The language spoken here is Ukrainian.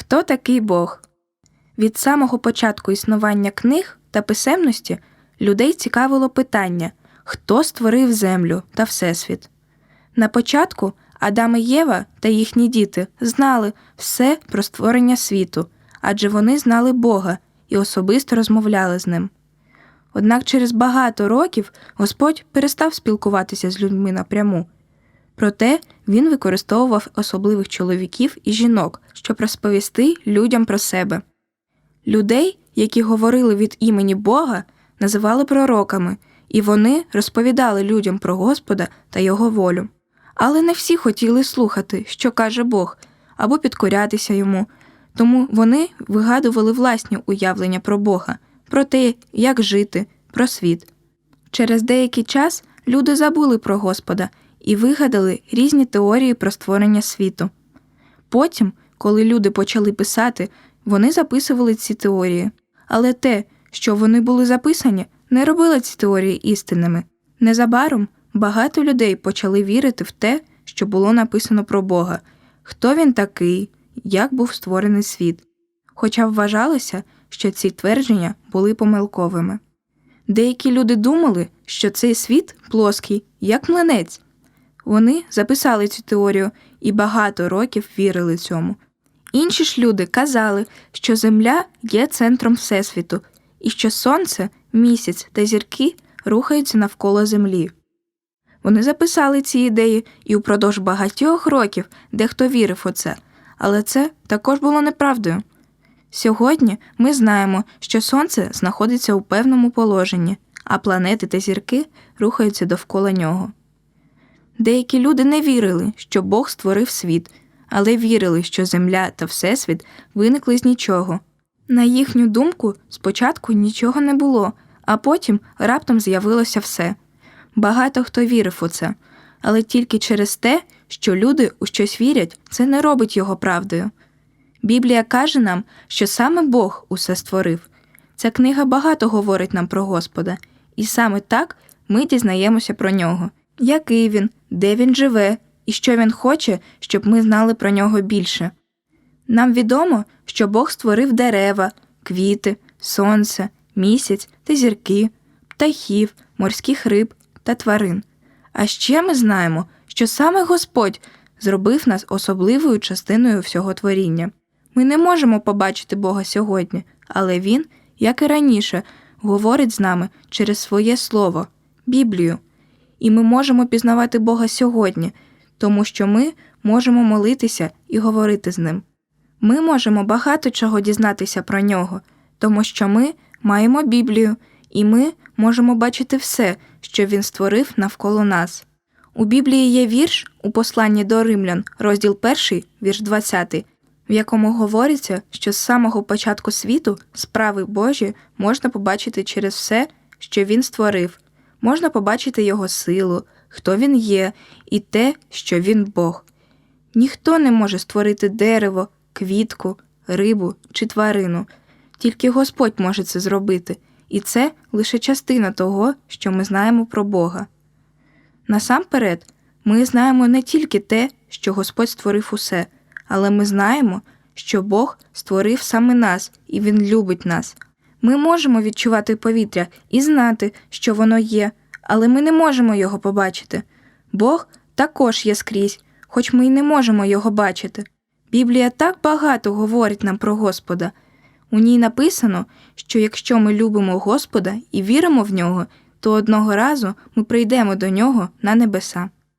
Хто такий Бог? Від самого початку існування книг та писемності людей цікавило питання, хто створив землю та Всесвіт. На початку Адам і Єва та їхні діти знали все про створення світу, адже вони знали Бога і особисто розмовляли з ним. Однак через багато років Господь перестав спілкуватися з людьми напряму. Проте він використовував особливих чоловіків і жінок, щоб розповісти людям про себе. Людей, які говорили від імені Бога, називали пророками, і вони розповідали людям про Господа та Його волю. Але не всі хотіли слухати, що каже Бог, або підкорятися йому, тому вони вигадували власні уявлення про Бога, про те, як жити, про світ. Через деякий час люди забули про Господа і вигадали різні теорії про створення світу. Потім, коли люди почали писати, вони записували ці теорії, але те, що вони були записані, не робило ці теорії істинними. Незабаром багато людей почали вірити в те, що було написано про Бога, хто він такий, як був створений світ. Хоча вважалося, що ці твердження були помилковими. Деякі люди думали, що цей світ плоский, як млинець. Вони записали цю теорію і багато років вірили цьому. Інші ж люди казали, що Земля є центром Всесвіту і що Сонце, місяць та зірки рухаються навколо Землі. Вони записали ці ідеї і упродовж багатьох років дехто вірив у це, але це також було неправдою. Сьогодні ми знаємо, що Сонце знаходиться у певному положенні, а планети та зірки рухаються довкола нього. Деякі люди не вірили, що Бог створив світ, але вірили, що Земля та Всесвіт виникли з нічого. На їхню думку, спочатку нічого не було, а потім раптом з'явилося все. Багато хто вірив у це, але тільки через те, що люди у щось вірять, це не робить його правдою. Біблія каже нам, що саме Бог усе створив. Ця книга багато говорить нам про Господа, і саме так ми дізнаємося про нього, який він, де він живе і що він хоче, щоб ми знали про нього більше. Нам відомо, що Бог створив дерева, квіти, сонце, місяць та зірки, птахів, морських риб та тварин. А ще ми знаємо, що саме Господь зробив нас особливою частиною всього творіння. Ми не можемо побачити Бога сьогодні, але Він, як і раніше, говорить з нами через своє Слово, Біблію. І ми можемо пізнавати Бога сьогодні, тому що ми можемо молитися і говорити з ним. Ми можемо багато чого дізнатися про нього, тому що ми маємо Біблію, і ми можемо бачити все, що він створив навколо нас. У Біблії є вірш у посланні до римлян, розділ 1, вірш 20, в якому говориться, що з самого початку світу справи Божі можна побачити через все, що він створив, можна побачити його силу, хто він є, і те, що він Бог. Ніхто не може створити дерево, квітку, рибу чи тварину, тільки Господь може це зробити, і це лише частина того, що ми знаємо про Бога. Насамперед, ми знаємо не тільки те, що Господь створив усе, але ми знаємо, що Бог створив саме нас і Він любить нас. Ми можемо відчувати повітря і знати, що воно є, але ми не можемо його побачити. Бог також є скрізь, хоч ми й не можемо його бачити. Біблія так багато говорить нам про Господа. У ній написано, що якщо ми любимо Господа і віримо в нього, то одного разу ми прийдемо до нього на небеса.